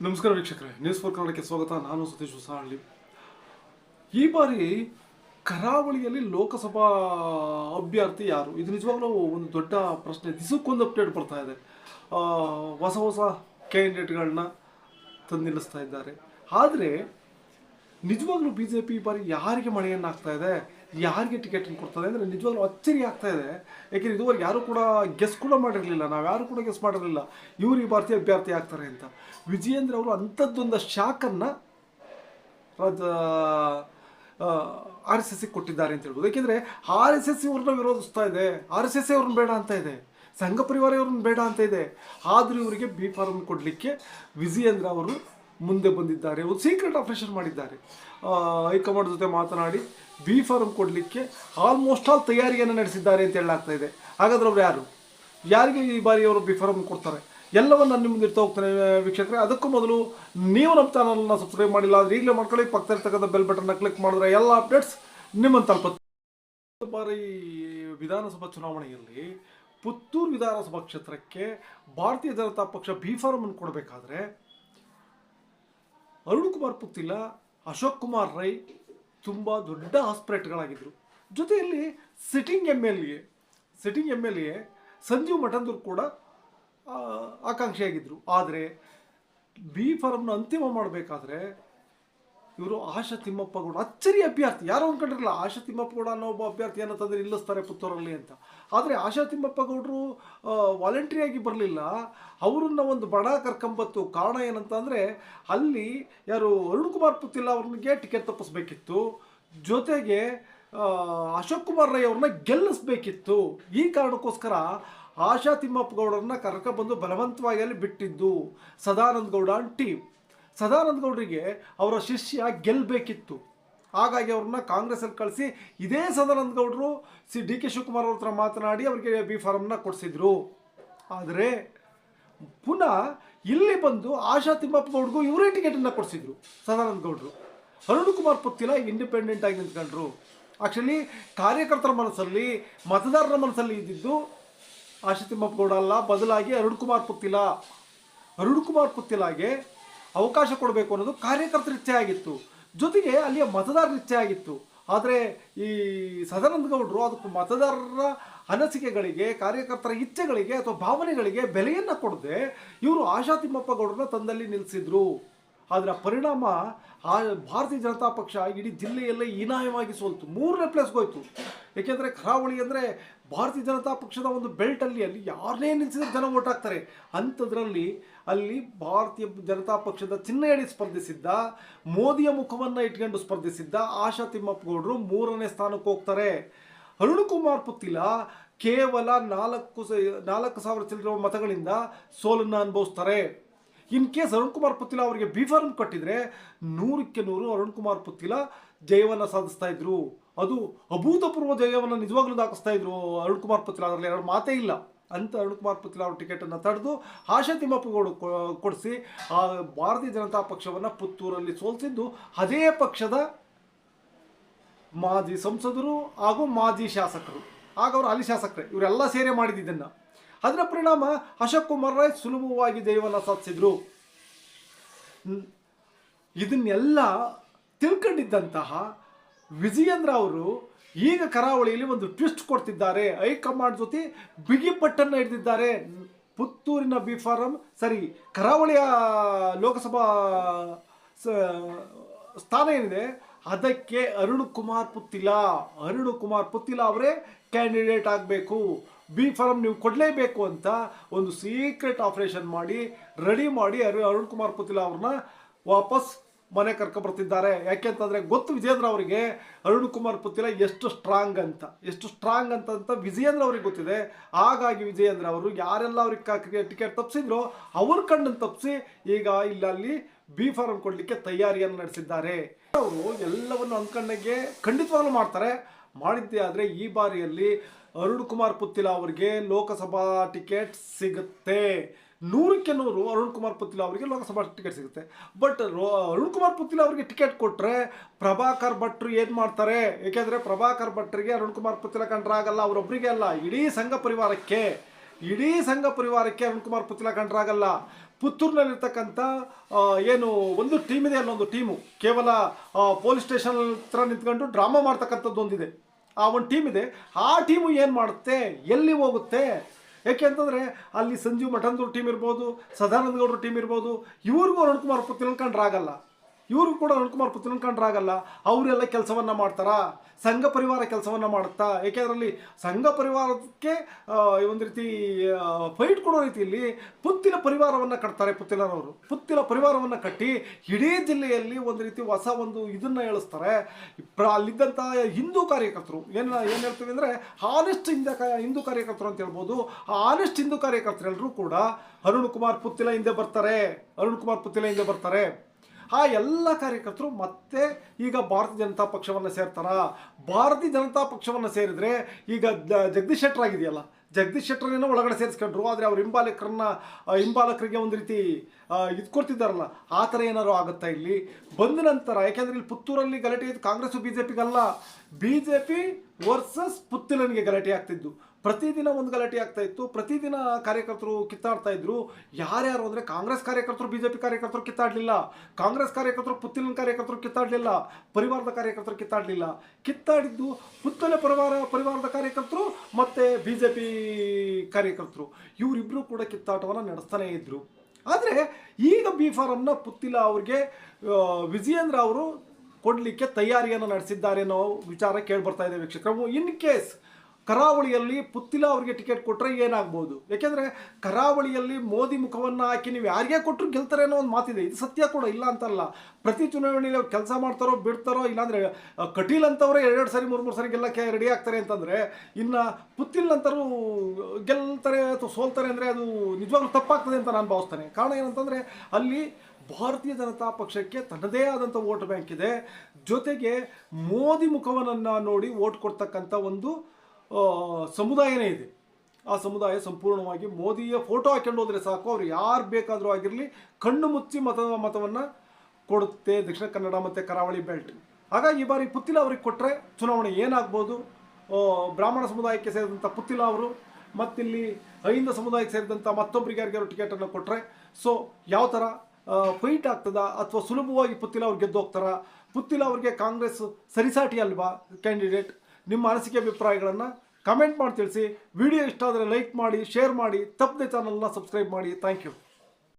ನಮಸ್ಕಾರ ವೀಕ್ಷಕರೇ news four ಕನ್ನಡಕ್ಕೆ ಸ್ವಾಗತ. ನಾನು ಸತೀಶ್ ಹೊಸಹಳ್ಳಿ. ಈ ಬಾರಿ ಕರಾವಳಿಯಲ್ಲಿ ಲೋಕಸಭಾ ಅಭ್ಯರ್ಥಿ ಯಾರು? ಇದು ನಿಜವಾಗ್ಲೂ ಒಂದು ದೊಡ್ಡ ಪ್ರಶ್ನೆ. ದಿಸಕ್ಕೊಂದು ಅಪ್ಡೇಟ್ ಬರ್ತಾ ಇದೆ. ಹೊಸ ಹೊಸ ಕ್ಯಾಂಡಿಡೇಟ್ಗಳನ್ನ ತಂದು ನಿಲ್ಲಿಸ್ತಾ ಇದ್ದಾರೆ. ಆದರೆ, ನಿಜವಾಗ್ಲೂ ಬಿ ಜೆ ಪಿ ಈ ಬಾರಿ ಯಾರಿಗೆ ಮಳೆಯನ್ನು ಆಗ್ತಾ ಇದೆ? ಯಾರಿಗೆ ಟಿಕೆಟನ್ನು ಕೊಡ್ತದೆ ಅಂದರೆ ನಿಜವಾಗ್ಲೂ ಅಚ್ಚರಿ ಆಗ್ತಾ ಇದೆ. ಯಾಕೆಂದ್ರೆ ಇದುವರೆಗೆ ಯಾರು ಕೂಡ ಗೆಸ್ ಕೂಡ ಮಾಡಿರಲಿಲ್ಲ. ನಾವು ಯಾರು ಕೂಡ ಗೆಸ್ ಮಾಡಿರಲಿಲ್ಲ. ಇವರು ಈ ಭಾರತೀಯ ಅಭ್ಯರ್ಥಿ ಆಗ್ತಾರೆ ಅಂತ. ವಿಜಯೇಂದ್ರ ಅವರು ಅಂಥದ್ದೊಂದು ಶಾಕನ್ನು ರಾಜ ಆರ್ ಎಸ್ ಎಸ್ ಕೊಟ್ಟಿದ್ದಾರೆ ಅಂತ ಹೇಳ್ಬೋದು. ಯಾಕೆಂದರೆ ಆರ್ ಎಸ್ ಎಸ್ ಇವ್ರನ್ನ ವಿರೋಧಿಸ್ತಾ ಇದೆ. ಆರ್ ಎಸ್ ಎಸ್ ಅವ್ರನ್ನ ಬೇಡ ಅಂತ ಇದೆ. ಸಂಘ ಪರಿವಾರ ಇವ್ರನ್ನ ಬೇಡ ಅಂತ ಇದೆ. ಆದರೂ ಇವರಿಗೆ ಬಿ ಫಾರ್ಮ್ ಕೊಡಲಿಕ್ಕೆ ವಿಜಯೇಂದ್ರ ಅವರು ಮುಂದೆ ಬಂದಿದ್ದಾರೆ. ಒಂದು ಸೀಕ್ರೆಟ್ ಆಪರೇಷನ್ ಮಾಡಿದ್ದಾರೆ. ಹೈಕಮಾಂಡ್ ಜೊತೆ ಮಾತನಾಡಿ ಬಿ ಫಾರ್ಮ್ ಕೊಡಲಿಕ್ಕೆ ಆಲ್ಮೋಸ್ಟ್ ಆಲ್ ತಯಾರಿಯನ್ನು ನಡೆಸಿದ್ದಾರೆ ಅಂತ ಹೇಳಲಾಗ್ತಾ ಇದೆ. ಹಾಗಾದ್ರೆ ಅವ್ರು ಯಾರು? ಯಾರಿಗೆ ಈ ಬಾರಿ ಅವರು ಬಿ ಫಾರ್ಮ್ ಕೊಡ್ತಾರೆ? ಎಲ್ಲವನ್ನು ನಾನು ನಿಮ್ಮ ಮುಂದೆ ಇರ್ತಾ ಹೋಗ್ತಾನೆ, ವೀಕ್ಷಕರೇ. ಅದಕ್ಕೂ ಮೊದಲು ನೀವು ನಮ್ಮ ಚಾನಲ್ನ ಸಬ್ಸ್ಕ್ರೈಬ್ ಮಾಡಿಲ್ಲ ಆದರೆ ಈಗಲೇ ಮಾಡ್ಕೊಳ್ಳಿ. ಪಕ್ಕದಲ್ಲಿರ್ತಕ್ಕಂಥ ಬೆಲ್ ಬಟನ್ನ ಕ್ಲಿಕ್ ಮಾಡಿದ್ರೆ ಎಲ್ಲ ಅಪ್ಡೇಟ್ಸ್ ನಿಮ್ಮನ್ನು ತಲುಪುತ್ತೆ. ಬಾರಿ ವಿಧಾನಸಭಾ ಚುನಾವಣೆಯಲ್ಲಿ ಪುತ್ತೂರು ವಿಧಾನಸಭಾ ಕ್ಷೇತ್ರಕ್ಕೆ ಭಾರತೀಯ ಜನತಾ ಪಕ್ಷ ಬಿ ಫಾರ್ಮ್ ಅನ್ನು ಕೊಡಬೇಕಾದ್ರೆ ಅರುಣ್ ಕುಮಾರ್ ಪುತ್ತಿಲ ಅಶೋಕ್ ಕುಮಾರ್ ರೈ ತುಂಬ ದೊಡ್ಡ ಆಸ್ಪಿರೇಟ್ಗಳಾಗಿದ್ದರು ಜೊತೆಯಲ್ಲಿ sitting M L A sitting M L A Sanjeev Matandur ಕೂಡ ಆಕಾಂಕ್ಷಿಯಾಗಿದ್ದರು ಆದರೆ, ಬಿ ಫಾರಮ್ನ ಅಂತಿಮ ಮಾಡಬೇಕಾದ್ರೆ ಇವರು ಆಶಾ ತಿಮ್ಮಪ್ಪ ಗೌಡ. ಅಚ್ಚರಿ ಅಭ್ಯರ್ಥಿ. ಯಾರೋ ಅಂದ್ಕೊಂಡಿರಲ್ಲ ಆಶಾ ತಿಮ್ಮಪ್ಪಗೌಡ ಅನ್ನೋ ಒಬ್ಬ ಅಭ್ಯರ್ಥಿಯನ್ನು ತಂದು ನಿಲ್ಲಿಸ್ತಾರೆ ಪುತ್ತೂರಲ್ಲಿ ಅಂತ. ಆದರೆ ಆಶಾ ತಿಮ್ಮಪ್ಪ ಗೌಡರು ವಾಲಂಟ್ರಿಯಾಗಿ ಬರಲಿಲ್ಲ. ಅವರನ್ನ ಒಂದು ಬಡ ಕರ್ಕೊಂಬತ್ತು ಕಾರಣ ಏನಂತ ಅಲ್ಲಿ ಯಾರು ಅರುಣ್ ಕುಮಾರ್ ಪುತ್ತಿಲ್ಲ, ಅವ್ರನಿಗೆ ಟಿಕೆಟ್ ತಪ್ಪಿಸ್ಬೇಕಿತ್ತು. ಜೊತೆಗೆ ಅಶೋಕ್ ಕುಮಾರ್ ರೈ ಅವ್ರನ್ನ ಗೆಲ್ಲಿಸ್ಬೇಕಿತ್ತು. ಈ ಕಾರಣಕ್ಕೋಸ್ಕರ ಆಶಾ ತಿಮ್ಮಪ್ಪ ಗೌಡರನ್ನ ಕರ್ಕೊಬಂದು ಬಲವಂತವಾಗಿ ಅಲ್ಲಿ ಬಿಟ್ಟಿದ್ದು ಸದಾನಂದ ಗೌಡ ಟೀಮ್ ಸದಾನಂದ ಗೌಡರಿಗೆ ಅವರ ಶಿಷ್ಯ ಗೆಲ್ಲಬೇಕಿತ್ತು ಹಾಗಾಗಿ ಅವ್ರನ್ನ ಕಾಂಗ್ರೆಸ್ಸಲ್ಲಿ ಕಳಿಸಿ ಇದೇ ಸದಾನಂದ ಗೌಡರು ಸಿ ಡಿ ಕೆ ಶಿವಕುಮಾರ್ ಅವ್ರ ಹತ್ರ ಮಾತನಾಡಿ ಅವರಿಗೆ ಬಿ ಫಾರಮ್ನ ಕೊಡಿಸಿದ್ರು. ಆದರೆ ಪುನಃ ಇಲ್ಲಿ ಬಂದು ಆಶಾ ತಿಮ್ಮಪ್ಪ ಗೌಡ್ಗೂ ಇವರೇ ಟಿಕೆಟನ್ನು ಕೊಡಿಸಿದ್ರು ಸದಾನಂದ ಗೌಡರು ಅರುಣ್ ಕುಮಾರ್ ಪುತ್ತಿಲ ಇಂಡಿಪೆಂಡೆಂಟ್ ಆಗಿ ನಿಂತ್ಕೊಂಡ್ರು. ಆ್ಯಕ್ಚುಲಿ ಕಾರ್ಯಕರ್ತರ ಮನಸ್ಸಲ್ಲಿ, ಮತದಾರರ ಮನಸ್ಸಲ್ಲಿ ಇದ್ದಿದ್ದು ಆಶಾ ತಿಮ್ಮಪ್ಪ ಗೌಡ ಅಲ್ಲ. ಬದಲಾಗಿ ಅರುಣ್ ಕುಮಾರ್ ಪುತ್ತಿಲ. ಅರುಣ್ ಕುಮಾರ್ ಪುತ್ತಿಲಾಗೆ ಅವಕಾಶ ಕೊಡಬೇಕು ಅನ್ನೋದು ಕಾರ್ಯಕರ್ತರ ಇಚ್ಛೆ ಆಗಿತ್ತು. ಜೊತೆಗೆ ಅಲ್ಲಿಯ ಮತದಾರರ ಇಚ್ಛೆ ಆಗಿತ್ತು. ಆದರೆ ಈ ಸದಾನಂದ ಗೌಡರು ಅದಕ್ಕೆ ಮತದಾರರ ಅನಿಸಿಕೆಗಳಿಗೆ, ಕಾರ್ಯಕರ್ತರ ಇಚ್ಛೆಗಳಿಗೆ ಅಥವಾ ಭಾವನೆಗಳಿಗೆ ಬೆಲೆಯನ್ನು ಕೊಡದೆ ಇವರು ಆಶಾ ತಿಮ್ಮಪ್ಪ ಗೌಡರನ್ನ ತಂದಲ್ಲಿ ನಿಲ್ಲಿಸಿದ್ರು ಅದರ ಪರಿಣಾಮ ಆ ಭಾರತೀಯ ಜನತಾ ಪಕ್ಷ ಇಡೀ ಜಿಲ್ಲೆಯಲ್ಲೇ ಹೀನಾಯವಾಗಿ ಸೋಲ್ತು. ಮೂರನೇ ಪ್ಲೇಸ್ಗೆ ಹೋಯ್ತು. ಏಕೆಂದರೆ ಕರಾವಳಿ ಅಂದರೆ ಭಾರತೀಯ ಜನತಾ ಪಕ್ಷದ ಒಂದು ಬೆಲ್ಟಲ್ಲಿ ಅಲ್ಲಿ ಯಾರನ್ನೇ ನಿಲ್ಲಿಸಿದ್ರೆ ಜನ ಓಟ್ ಹಾಕ್ತಾರೆ. ಅಂಥದ್ರಲ್ಲಿ ಅಲ್ಲಿ ಭಾರತೀಯ ಜನತಾ ಪಕ್ಷದ ಚಿಹ್ನೆಯಡಿ ಸ್ಪರ್ಧಿಸಿದ್ದ, ಮೋದಿಯ ಮುಖವನ್ನು ಇಟ್ಕೊಂಡು ಸ್ಪರ್ಧಿಸಿದ್ದ ಆಶಾ ತಿಮ್ಮಪ್ಪಗೌಡರು ಮೂರನೇ ಸ್ಥಾನಕ್ಕೆ ಹೋಗ್ತಾರೆ. ಅರುಣ್ ಕುಮಾರ್ ಪುತ್ತಿಲ ಕೇವಲ ನಾಲ್ಕು ನಾಲ್ಕು ಸಾವಿರ ಚಿಲ್ಲರ ಮತಗಳಿಂದ ಸೋಲನ್ನು ಅನುಭವಿಸ್ತಾರೆ. ಇನ್ ಕೇಸ್ ಅರುಣ್ ಕುಮಾರ್ ಪುತ್ತಿಲ ಅವರಿಗೆ ಬಿ ಫಾರ್ಮ್ ಕೊಟ್ಟಿದ್ರೆ ನೂರಕ್ಕೆ ನೂರು ಅರುಣ್ ಕುಮಾರ್ ಪುತ್ತಿಲ ಜಯವನ್ನು ಸಾಧಿಸ್ತಾ ಇದ್ರು. ಅದು ಅಭೂತಪೂರ್ವ ಜಯವನ್ನು ನಿಜವಾಗ್ಲೂ ದಾಖಿಸ್ತಾ ಇದ್ರು ಅರುಣ್ ಕುಮಾರ್ ಪುತ್ತಿಲ ಅದರಲ್ಲಿ ಎರಡು ಮಾತೇ ಇಲ್ಲ. ಅಂತ ಅರುಣ್ ಕುಮಾರ್ ಪುತ್ತಿಲ ಅವ್ರ ಟಿಕೆಟನ್ನು ತಡೆದು ಆಶಾ ತಿಮ್ಮಪ್ಪ ಗೌಡ ಕೊ- ಕೊಡಿಸಿ ಆ ಭಾರತೀಯ ಜನತಾ ಪಕ್ಷವನ್ನು ಪುತ್ತೂರಲ್ಲಿ ಸೋಲಿಸಿದ್ದು ಅದೇ ಪಕ್ಷದ ಮಾಜಿ ಸಂಸದರು ಹಾಗೂ ಮಾಜಿ ಶಾಸಕರು. ಆಗ ಅವರು ಅಲ್ಲಿ ಶಾಸಕರೇ. ಇವರೆಲ್ಲ ಸೇರೆ ಮಾಡಿದ್ದನ್ನು ಅದರ ಪರಿಣಾಮ ಅಶೋಕ್ ಕುಮಾರ್ ರಾಯ್ ಸುಲಭವಾಗಿ ಜಯವನ್ನು ಸಾಧಿಸಿದ್ರು. ಇದನ್ನೆಲ್ಲ ತಿಳ್ಕೊಂಡಿದ್ದಂತಹ ವಿಜಯೇಂದ್ರ ಅವರು ಈಗ ಕರಾವಳಿಯಲ್ಲಿ ಒಂದು ಟ್ವಿಸ್ಟ್ ಕೊಡ್ತಿದ್ದಾರೆ. ಹೈಕಮಾಂಡ್ ಜೊತೆ ಬಿಗಿ ಪಟ್ಟನ್ನು ಹಿಡಿದಿದ್ದಾರೆ. ಪುತ್ತೂರಿನ ಬಿ ಫಾರಂ, ಸರಿ, ಕರಾವಳಿಯ ಲೋಕಸಭಾ ಸ್ಥಾನ ಏನಿದೆ? ಅದಕ್ಕೆ ಅರುಣ್ ಕುಮಾರ್ ಪುತ್ತಿಲ. ಅರುಣ್ ಕುಮಾರ್ ಪುತ್ತಿಲ ಅವರೇ ಕ್ಯಾಂಡಿಡೇಟ್ ಆಗಬೇಕು. ಬಿ ಫಾರಂ ನೀವು ಕೊಡಲೇಬೇಕು ಅಂತ ಒಂದು ಸೀಕ್ರೆಟ್ ಆಪರೇಷನ್ ಮಾಡಿ ರೆಡಿ ಮಾಡಿ ಅರು, ಅರುಣ್ ಕುಮಾರ್ ಪುತ್ತಿಲ ಅವ್ರನ್ನ ವಾಪಸ್ ಮನೆ ಕರ್ಕೊಬರ್ತಿದ್ದಾರೆ ಯಾಕೆಂತಂದರೆ ಗೊತ್ತು ವಿಜೇಂದ್ರ ಅವರಿಗೆ, ಅರುಣ್ ಕುಮಾರ್ ಪುತ್ತಿಲ ಎಷ್ಟು ಸ್ಟ್ರಾಂಗ್ ಅಂತ. ಎಷ್ಟು ಸ್ಟ್ರಾಂಗ್ ಅಂತ ಅಂತ ವಿಜಯೇಂದ್ರ ಅವ್ರಿಗೆ ಗೊತ್ತಿದೆ. ಹಾಗಾಗಿ ವಿಜಯೇಂದ್ರ ಅವರು ಯಾರೆಲ್ಲ ಅವ್ರಿಗೆ ಟಿಕೆಟ್ ತಪ್ಪಿಸಿದ್ರು ಅವ್ರ ಕಣ್ಣನ್ನು ತಪ್ಪಿಸಿ ಈಗ ಇಲ್ಲ ಅಲ್ಲಿ ಬಿ ಫಾರಂ ಕೊಡಲಿಕ್ಕೆ ತಯಾರಿಯನ್ನು ನಡೆಸಿದ್ದಾರೆ. ಅವರು ಎಲ್ಲವನ್ನು ಅಂಕಣ್ಣಗೆ ಖಂಡಿತವಾಗ್ಲೂ ಮಾಡ್ತಾರೆ. ಮಾಡಿದ್ದೇ ಆದರೆ ಈ ಬಾರಿಯಲ್ಲಿ ಅರುಣ್ ಕುಮಾರ್ ಪುತ್ತಿಲ ಅವರಿಗೆ ಲೋಕಸಭಾ ಟಿಕೆಟ್ ಸಿಗುತ್ತೆ. ನೂರಕ್ಕೆ ನೂರು ಅರುಣ್ ಕುಮಾರ್ ಪುತ್ತಿಲ ಅವರಿಗೆ ಲೋಕಸಭಾ ಟಿಕೆಟ್ ಸಿಗುತ್ತೆ. ಬಟ್ ಅರುಣ್ ಕುಮಾರ್ ಪುತ್ತಿಲ ಅವರಿಗೆ ಟಿಕೆಟ್ ಕೊಟ್ಟರೆ ಪ್ರಭಾಕರ್ ಭಟ್ರು ಏನು ಮಾಡ್ತಾರೆ? ಏಕೆಂದರೆ ಪ್ರಭಾಕರ್ ಭಟ್ರಿಗೆ ಅರುಣ್ ಕುಮಾರ್ ಪುತ್ತಿಲ ಕಂಡ್ರಾಗಲ್ಲ ಅವರೊಬ್ಬರಿಗೆ ಅಲ್ಲ. ಇಡೀ ಸಂಘ ಪರಿವಾರಕ್ಕೆ, ಇಡೀ ಸಂಘ ಪರಿವಾರಕ್ಕೆ ಅರುಣ್ ಕುಮಾರ್ ಪುತ್ತಿಲ ಕಂಡ್ರಾಗಲ್ಲ. ಪುತ್ತೂರಿನಲ್ಲಿರ್ತಕ್ಕಂಥ ಏನು ಒಂದು ಟೀಮ್ ಇದೆ, ಅಲ್ಲೊಂದು ಟೀಮು ಕೇವಲ ಪೊಲೀಸ್ ಸ್ಟೇಷನ್ ಹತ್ರ ನಿಂತ್ಕೊಂಡು ಡ್ರಾಮಾ ಮಾಡ್ತಕ್ಕಂಥದ್ದು ಒಂದಿದೆ. ಆ ಒಂದು ಟೀಮ್ ಇದೆ. ಆ ಟೀಮು ಏನು ಮಾಡುತ್ತೆ? ಎಲ್ಲಿ ಹೋಗುತ್ತೆ? ಯಾಕೆ ಅಂತಂದರೆ, ಅಲ್ಲಿ ಸಂಜೀವ್ ಮಠಂದ್ರ ಟೀಮ್ ಇರ್ಬೋದು ಸದಾನಂದ ಗೌಡ್ರ ಟೀಮ್ ಇರ್ಬೋದು, ಇವ್ರಿಗೂ ಅರುಣ್ ಕುಮಾರ್ ತಿಳ್ಕೊಂಡ್ರಾಗಲ್ಲ ಇವ್ರಿಗೂ ಕೂಡ ಅರುಣ್ ಕುಮಾರ್ ಕಂಡ್ರಾಗಲ್ಲ ಅವರೆಲ್ಲ ಕೆಲಸವನ್ನ ಮಾಡ್ತಾರಾ? ಸಂಘ ಪರಿವಾರ ಕೆಲಸವನ್ನ ಮಾಡುತ್ತಾ ಏಕೆಂದ್ರಲ್ಲಿ ಸಂಘ ಪರಿವಾರಕ್ಕೆ ಒಂದು ರೀತಿ ಫೈಟ್ ಕೊಡೋ ರೀತಿಯಲ್ಲಿ ಪುತ್ತಿನ ಪರಿವಾರವನ್ನು ಕಟ್ತಾರೆ ಪುತ್ತಿಲರವರು ಪುತ್ತಿನ ಪರಿವಾರವನ್ನು ಕಟ್ಟಿ ಇಡೀ ಜಿಲ್ಲೆಯಲ್ಲಿ ಒಂದು ರೀತಿ ಹೊಸ ಒಂದು ಇದನ್ನ ಹೇಳಿಸ್ತಾರೆ ಪ್ರ- ಹಿಂದೂ ಕಾರ್ಯಕರ್ತರು. ಏನು ಏನು ಹೇಳ್ತೀವಿ ಅಂದರೆ ಆನೆಸ್ಟ್ ಹಿಂದೆ ಹಿಂದೂ ಕಾರ್ಯಕರ್ತರು ಅಂತ ಹೇಳ್ಬೋದು. ಆ ಹಾನೆಸ್ಟ್ ಹಿಂದೂ ಕಾರ್ಯಕರ್ತರೆಲ್ಲರೂ ಕೂಡ ಅರುಣ್ ಕುಮಾರ್ ಪುತ್ತಿಲ ಹಿಂದೆ ಬರ್ತಾರೆ. ಅರುಣ್ ಕುಮಾರ್ ಪುತ್ತಿಲ ಹಿಂದೆ ಬರ್ತಾರೆ. ಆ ಎಲ್ಲ ಕಾರ್ಯಕರ್ತರು ಮತ್ತೆ ಈಗ ಭಾರತೀಯ ಜನತಾ ಪಕ್ಷವನ್ನು ಸೇರ್ತಾರ. ಭಾರತೀಯ ಜನತಾ ಪಕ್ಷವನ್ನು ಸೇರಿದರೆ ಈಗ ಜಗದೀಶ್ ಶೆಟ್ಟರ್ ಆಗಿದೆಯಲ್ಲ. ಜಗದೀಶ್ ಶೆಟ್ಟರ್ನೇನೋ ಒಳಗಡೆ ಸೇರಿಸ್ಕೊಂಡ್ರು. ಆದರೆ ಅವ್ರ ಹಿಂಬಾಲಕರನ್ನ, ಹಿಂಬಾಲಕರಿಗೆ ಒಂದು ರೀತಿ ಇದು ಕೊಡ್ತಿದ್ದಾರಲ್ಲ. ಆ ಥರ ಏನಾದ್ರು ಆಗುತ್ತಾ ಇಲ್ಲಿ? ಬಂದ ನಂತರ, ಯಾಕೆಂದರೆ ಇಲ್ಲಿ ಪುತ್ತೂರಲ್ಲಿ ಗಲಾಟೆ ಇದ್ದು ಕಾಂಗ್ರೆಸ್ ಬಿ ಜೆ ಪಿಗಲ್ಲ ಬಿ ಜೆ ಪಿ ವರ್ಸಸ್ ಪುತ್ತಿಲನಿಗೆ ಗಲಾಟೆ ಆಗ್ತಿದ್ದು. ಪ್ರತಿದಿನ ಒಂದು ಗಲಾಟೆ ಆಗ್ತಾ ಇತ್ತು. ಪ್ರತಿದಿನ ಕಾರ್ಯಕರ್ತರು ಕಿತ್ತಾಡ್ತಾ ಇದ್ರು. ಯಾರ್ಯಾರು ಅಂದರೆ ಕಾಂಗ್ರೆಸ್ ಕಾರ್ಯಕರ್ತರು, ಬಿಜೆಪಿ ಕಾರ್ಯಕರ್ತರು ಕಿತ್ತಾಡಲಿಲ್ಲ. ಕಾಂಗ್ರೆಸ್ ಕಾರ್ಯಕರ್ತರು ಪುತ್ತಿನ ಕಾರ್ಯಕರ್ತರು ಕಿತ್ತಾಡಲಿಲ್ಲ. ಪರಿವಾರದ ಕಾರ್ಯಕರ್ತರು ಕಿತ್ತಾಡಲಿಲ್ಲ. ಕಿತ್ತಾಡಿದ್ದು ಪುತ್ತಲೆ ಪರಿವಾರ, ಪರಿವಾರದ ಕಾರ್ಯಕರ್ತರು ಮತ್ತು ಬಿ ಜೆ ಪಿ ಕಾರ್ಯಕರ್ತರು. ಇವರಿಬ್ಬರು ಕೂಡ ಕಿತ್ತಾಟವನ್ನು ನಡೆಸ್ತಾನೇ ಇದ್ದರು ಆದರೆ ಈಗ ಬಿ ಫಾರಮ್ನ ಪುತ್ತಿಲ ಅವ್ರಿಗೆ ವಿಜಯೇಂದ್ರ ಅವರು ಕೊಡಲಿಕ್ಕೆ ತಯಾರಿಯನ್ನು ನಡೆಸಿದ್ದಾರೆ ಅನ್ನೋ ವಿಚಾರ ಕೇಳಿ ಬರ್ತಾ ಇದೆ ವೀಕ್ಷಕರು. ಇನ್ ಕೇಸ್ ಕರಾವಳಿಯಲ್ಲಿ ಪುತ್ತಿಲ ಅವರಿಗೆ ಟಿಕೆಟ್ ಕೊಟ್ಟರೆ ಏನಾಗ್ಬೋದು? ಯಾಕೆಂದರೆ ಕರಾವಳಿಯಲ್ಲಿ ಮೋದಿ ಮುಖವನ್ನು ಹಾಕಿ ನೀವು ಯಾರಿಗೆ ಕೊಟ್ಟರು ಗೆಲ್ತಾರೆ ಅನ್ನೋ ಒಂದು ಮಾತಿದೆ. ಇದು ಸತ್ಯ ಕೂಡ ಇಲ್ಲ ಅಂತಲ್ಲ. ಪ್ರತಿ ಚುನಾವಣೆಯಲ್ಲಿ ಅವ್ರು ಕೆಲಸ ಮಾಡ್ತಾರೋ, ಬಿಡ್ತಾರೋ, ಇಲ್ಲಾಂದರೆ ಕಟೀಲ್ ಅಂತವರೇ ಎರಡೆರಡು ಸಾರಿ, ಮೂರು ಮೂರು ಸಾರಿ ಗೆಲ್ಲಕ್ಕೆ ರೆಡಿ ಆಗ್ತಾರೆ ಅಂತಂದರೆ, ಇನ್ನು ಪುತ್ತಿಲ್ ಅಂತರೂ ಗೆಲ್ತಾರೆ ಅಥವಾ ಸೋಲ್ತಾರೆ ಅಂದರೆ ಅದು ನಿಜವಾಗ್ಲೂ ತಪ್ಪಾಗ್ತದೆ ಅಂತ ನಾನು ಭಾವಿಸ್ತೇನೆ. ಕಾರಣ ಏನಂತಂದರೆ, ಅಲ್ಲಿ ಭಾರತೀಯ ಜನತಾ ಪಕ್ಷಕ್ಕೆ ತನ್ನದೇ ಆದಂಥ ವೋಟ್ ಬ್ಯಾಂಕ್ ಇದೆ. ಜೊತೆಗೆ ಮೋದಿ ಮುಖವನ್ನು ನೋಡಿ ವೋಟ್ ಕೊಡ್ತಕ್ಕಂಥ ಒಂದು ಸಮುದಾಯನೇ ಇದೆ. ಆ ಸಮುದಾಯ ಸಂಪೂರ್ಣವಾಗಿ ಮೋದಿಯ ಫೋಟೋ ಹಾಕೊಂಡು ಹೋದರೆ ಸಾಕು, ಅವ್ರು ಯಾರು ಬೇಕಾದರೂ ಆಗಿರಲಿ, ಕಣ್ಣು ಮುಚ್ಚಿ ಮತ ಮತವನ್ನು ಕೊಡುತ್ತೆ ದಕ್ಷಿಣ ಕನ್ನಡ ಮತ್ತು ಕರಾವಳಿ ಬೆಲ್ಟ್. ಹಾಗಾಗಿ ಈ ಬಾರಿ ಪುತ್ತಿಲ ಅವ್ರಿಗೆ ಕೊಟ್ಟರೆ ಚುನಾವಣೆ ಏನಾಗ್ಬೋದು? ಬ್ರಾಹ್ಮಣ ಸಮುದಾಯಕ್ಕೆ ಸೇರಿದಂಥ ಪುತ್ತಿಲ ಅವರು, ಮತ್ತಿಲ್ಲಿ ಅಹಿಂದ ಸಮುದಾಯಕ್ಕೆ ಸೇರಿದಂಥ ಮತ್ತೊಬ್ಬರಿಗೆ ಯಾರಿಗಾರು ಟಿಕೆಟನ್ನು ಕೊಟ್ಟರೆ ಸೊ ಯಾವ ಥರ ಫೈಟ್ ಆಗ್ತದ? ಅಥವಾ ಸುಲಭವಾಗಿ ಪುತ್ತಿಲ ಅವ್ರು ಗೆದ್ದು ಹೋಗ್ತಾರ ಪುತ್ತಿಲ ಅವ್ರಿಗೆ ಕಾಂಗ್ರೆಸ್ ಸರಿಸಾಟಿ ಅಲ್ವಾ ಕ್ಯಾಂಡಿಡೇಟ್ ನಿಮ್ಮ ಅನಿಸಿಕೆ ಅಭಿಪ್ರಾಯಗಳನ್ನು ಕಮೆಂಟ್ ಮಾಡಿ ತಿಳಿಸಿ. ವಿಡಿಯೋ ಇಷ್ಟ ಆದರೆ ಲೈಕ್ ಮಾಡಿ ಶೇರ್ ಮಾಡಿ. ತಪ್ಪದೆ ಚಾನಲ್ನ ಸಬ್ಸ್ಕ್ರೈಬ್ ಮಾಡಿ. Thank you